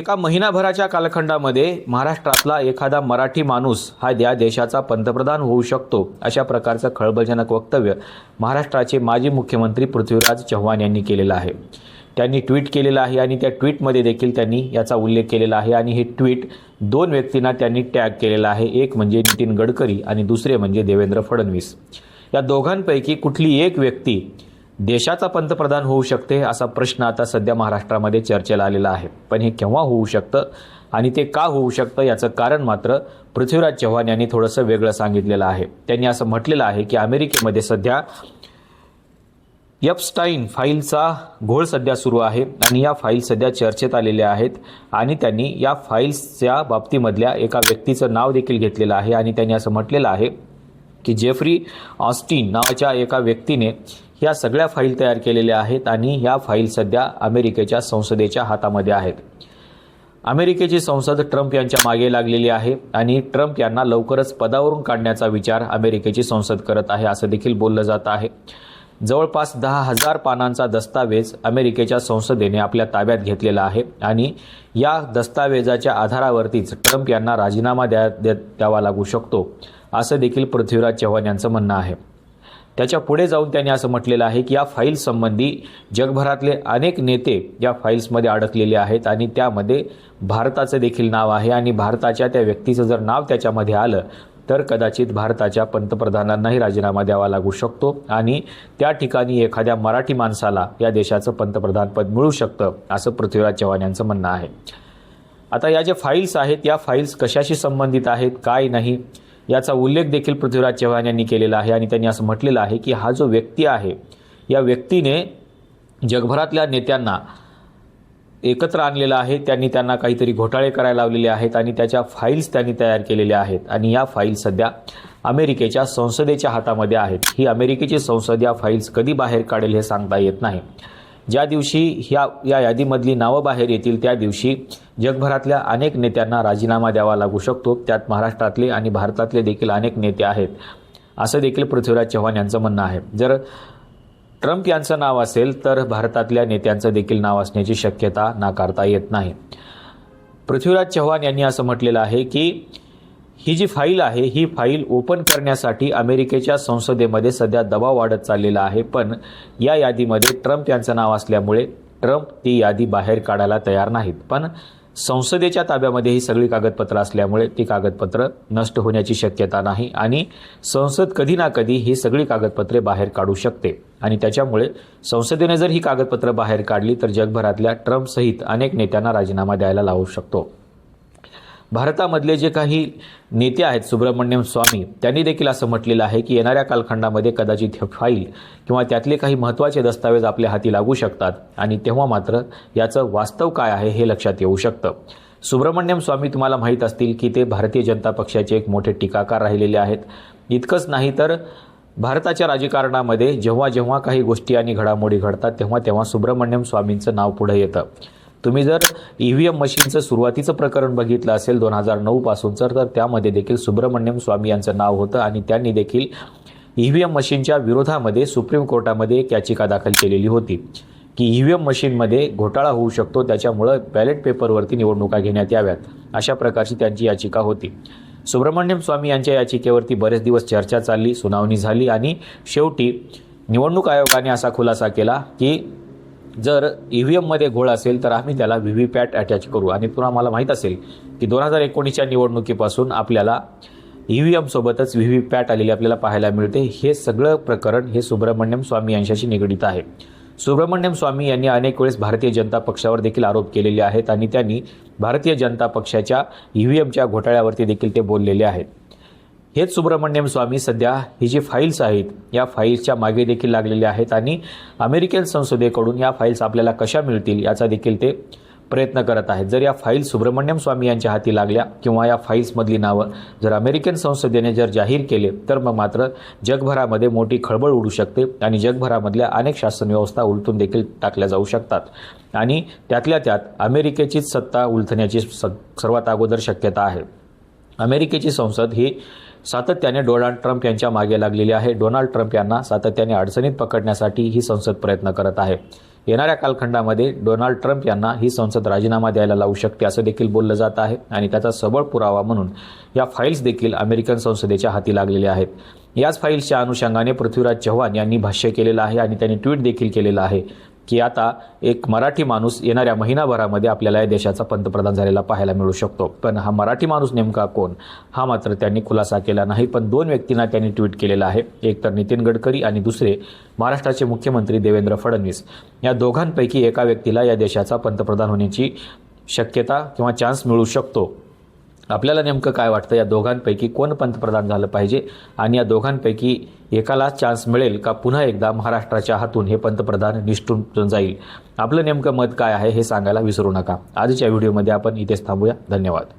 एका महिनाभराच्या कालखंडामध्ये महाराष्ट्रातला एखादा मराठी माणूस हा या देशाचा पंतप्रधान होऊ शकतो अशा प्रकारचं खळबळजनक वक्तव्य महाराष्ट्राचे माजी मुख्यमंत्री पृथ्वीराज चव्हाण यांनी केलेलं आहे. त्यांनी ट्विट केलेलं आहे आणि त्या ट्विटमध्ये देखील त्यांनी याचा उल्लेख केलेला आहे आणि हे ट्विट दोन व्यक्तींना त्यांनी टॅग केलेलं आहे एक म्हणजे नितीन गडकरी आणि दुसरे म्हणजे देवेंद्र फडणवीस. या दोघांपैकी कुठली एक व्यक्ती देशाचा पंतप्रधान होऊ शकते असा प्रश्न आता सध्या महाराष्ट्रामध्ये चर्चेला आलेला आहे. पण हे केव्हा होऊ शकतं आणि ते का होऊ शकतं याचं कारण मात्र पृथ्वीराज चव्हाण यांनी थोडंसं वेगळं सांगितलेलं आहे. त्यांनी असं म्हटलेलं आहे की अमेरिकेमध्ये सध्या यपस्टाईन फाईलचा घोळ सध्या सुरू आहे आणि या फाईल सध्या चर्चेत आलेल्या आहेत आणि त्यांनी या फाईल्सच्या बाबतीमधल्या एका व्यक्तीचं नाव देखील घेतलेलं आहे आणि त्यांनी असं म्हटलेलं आहे की जेफ्री ऑस्टिन नावाच्या एका व्यक्तीने या सगळ्या फाईल तयार केलेल्या आहेत आणि या फाईल सध्या अमेरिकेच्या संसदेच्या हातामध्ये आहेत. अमेरिकेची संसद ट्रम्प यांच्या मागे लागलेली आहे आणि ट्रम्प यांना लवकरच पदावरून काढण्याचा विचार अमेरिकेची संसद करत आहे असं देखील बोललं जात आहे. जवळपास दहा हजार पानांचा दस्तावेज अमेरिकेच्या संसदेने आपल्या ताब्यात घेतलेला आहे आणि या दस्तावेजाच्या आधारावरतीच ट्रम्प यांना राजीनामा द्या द्या- द्यावा लागू शकतो असं देखील पृथ्वीराज चव्हाण यांचं म्हणणं आहे. त्याच्या पुढे जाऊन त्यांनी असं म्हटलेलं आहे की या फाईल्ससंबंधी जगभरातले अनेक नेते या फाईल्समध्ये अडकलेले आहेत आणि त्यामध्ये भारताचं देखील नाव आहे आणि भारताच्या त्या व्यक्तीचं जर नाव त्याच्यामध्ये आलं तर कदाचित भारताच्या पंतप्रधानांनाही राजीनामा द्यावा लागू शकतो. आणि त्या ठिकाणी एखाद्या मराठी माणसाला या देशाचं पंतप्रधानपद मिळू शकतं असं पृथ्वीराज चव्हाण यांचं म्हणणं आहे. आता या ज्या फाईल्स आहेत या फाईल्स कशाशी संबंधित आहेत काय नाही याचा उल्लेख देखील पृथ्वीराज चव्हाण यांनी केलेला आहे आणि त्यांनी असं म्हटलेलं आहे की हा जो व्यक्ती आहे या व्यक्तीने जगभरातल्या नेत्यांना एकत्र आणलेलं आहे त्यांनी त्यांना काहीतरी घोटाळे करायला लावलेले आहेत आणि त्याच्या फाईल्स त्यांनी तयार केलेल्या आहेत. आणि या फाईल्स सध्या अमेरिकेच्या संसदेच्या हातामध्ये आहेत. ही अमेरिकेची संसद या फाईल्स कधी बाहेर काढेल हे सांगता येत नाही. ज्या दिवशी ह्या या यादीमधली नावं बाहेर येतील त्या दिवशी जगभरातल्या अनेक नेत्यांना राजीनामा द्यावा लागू शकतो. त्यात महाराष्ट्रातले आणि भारतातले देखील अनेक नेते आहेत. असं देखील पृथ्वीराज चव्हाण यांचं म्हणणं आहे. जर ट्रम्प यांचं नाव असेल तर भारतातल्या नेत्यांचं देखील नाव असण्याची शक्यता नाकारता येत नाही. पृथ्वीराज चव्हाण यांनी असं म्हटलेलं आहे की ही जी फाईल आहे ही फाईल ओपन करण्यासाठी अमेरिकेच्या संसदेमध्ये सध्या दबाव वाढत चाललेला आहे. पण या यादीमध्ये ट्रम्प यांचं नाव असल्यामुळे ट्रम्प ती यादी बाहेर काढायला तयार नाहीत. पण संसदेच्या ताब्यामध्ये ही सगळी कागदपत्र असल्यामुळे ती कागदपत्र नष्ट होण्याची शक्यता नाही आणि संसद कधी ना कधी ही सगळी कागदपत्रे बाहेर काढू शकते. आणि त्याच्यामुळे संसदेने जर ही कागदपत्र बाहेर काढली तर जगभरातल्या ट्रम्पसहित अनेक नेत्यांना राजीनामा द्यायला लावू शकतो. भारतामधले जे काही नेते आहेत सुब्रमण्यम स्वामी त्यांनी देखील असं म्हटलेलं आहे की येणाऱ्या कालखंडामध्ये कदाचित हे फाईल किंवा त्यातले काही महत्त्वाचे दस्तावेज आपल्या हाती लागू शकतात आणि तेव्हा मात्र याचं वास्तव काय आहे हे लक्षात येऊ शकतं. सुब्रमण्यम स्वामी तुम्हाला माहीत असतील की ते भारतीय जनता पक्षाचे एक मोठे टीकाकार राहिलेले आहेत. इतकंच नाही तर भारताच्या राजकारणामध्ये जेव्हा जेव्हा काही गोष्टी आणि घडामोडी घडतात तेव्हा तेव्हा सुब्रमण्यम स्वामींचं नाव पुढे येतं. तुम्ही जर ई व्ही एम मशीनचं सुरुवातीचं प्रकरण बघितलं असेल दोन हजार नऊपासूनचं तर त्यामध्ये देखील सुब्रमण्यम स्वामी यांचं नाव होतं आणि त्यांनी देखील ई व्ही एम मशीनच्या विरोधामध्ये सुप्रीम कोर्टामध्ये एक याचिका दाखल केलेली होती. की ई व्ही एम मशीनमध्ये घोटाळा होऊ शकतो त्याच्यामुळं बॅलेट पेपरवरती निवडणुका घेण्यात याव्यात अशा प्रकारची त्यांची याचिका होती. सुब्रमण्यम स्वामी यांच्या याचिकेवरती बरेच दिवस चर्चा चालली सुनावणी झाली आणि शेवटी निवडणूक आयोगाने असा खुलासा केला की जर ई व्ही एममध्ये घोळ असेल तर आम्ही त्याला व्ही व्ही पॅट अटॅच करू. आणि पुन्हा मला माहीत असेल की दोन हजार एकोणीसच्या निवडणुकीपासून आपल्याला ई व्ही एमसोबतच व्ही व्ही पॅट आलेली आपल्याला पाहायला मिळते. हे सगळं प्रकरण हे सुब्रमण्यम स्वामी यांच्याशी निगडीत आहे. सुब्रमण्यम स्वामी यांनी अनेक वेळेस भारतीय जनता पक्षावर देखील आरोप केलेले आहेत आणि त्यांनी भारतीय जनता पक्षाच्या ई व्ही एमच्या घोटाळ्यावरती देखील ते बोललेले आहेत. हेच सुब्रमण्यम स्वामी सध्या ही जी फाईल्स आहेत या फाईल्सच्या मागे देखील लागलेले आहेत आणि अमेरिकन संसदेकडून या फाईल्स आपल्याला कशा मिळतील याचा देखील ते प्रयत्न करत आहेत. जर या फाईल सुब्रमण्यम स्वामी यांच्या हाती लागल्या किंवा या फाईल्समधली नावं जर अमेरिकन संसदेने जर जाहीर केले तर मग मात्र जगभरामध्ये मोठी खळबळ उडू शकते आणि जगभरामधल्या अनेक शासन व्यवस्था उलटून देखील टाकल्या जाऊ शकतात. आणि त्यातल्या त्यात अमेरिकेचीच सत्ता उलथण्याची स सर्वात अगोदर शक्यता आहे. अमेरिकेची संसद ही सातत्याने डोनाल्ड ट्रम्प यांच्या मागे लागलेली आहे. डोनाल्ड ट्रम्प यांना सातत्याने अडचणीत पकडण्यासाठी ही संसद प्रयत्न करत आहे. येणाऱ्या कालखंडामध्ये डोनाल्ड ट्रम्प यांना ही संसद राजीनामा द्यायला लावू शकते असं देखील बोललं जात आहे आणि त्याचा सबळ पुरावा म्हणून या फाईल्स देखील अमेरिकन संसदेच्या हाती लागलेल्या आहेत. याच फाईल्सच्या अनुषंगाने पृथ्वीराज चव्हाण यांनी भाष्य केलेलं आहे आणि त्यांनी ट्विट देखील केलेलं आहे. की आता एक मराठी माणूस येणाऱ्या महिनाभरामध्ये आपल्याला या देशाचा पंतप्रधान झालेला पाहायला मिळू शकतो. पण हा मराठी माणूस नेमका कोण? हा मात्र त्यांनी खुलासा केला नाही पण दोन व्यक्तींना त्यांनी ट्विट केलेलं आहे. एक तर नितीन गडकरी आणि दुसरे महाराष्ट्राचे मुख्यमंत्री देवेंद्र फडणवीस. या दोघांपैकी एका व्यक्तीला या देशाचा पंतप्रधान होण्याची शक्यता किंवा चान्स मिळू शकतो. आपल्याला नेमकं काय वाटतं? या दोघांपैकी कोण पंतप्रधान झालं पाहिजे? आणि या दोघांपैकी एकाला चान्स मिळेल का? पुन्हा एकदा महाराष्ट्राच्या हातून हे पंतप्रधान निष्ठून जाईल. आपलं नेमकं मत काय आहे हे सांगायला विसरू नका. आजच्या व्हिडिओमध्ये आपण इथेच थांबूया. धन्यवाद.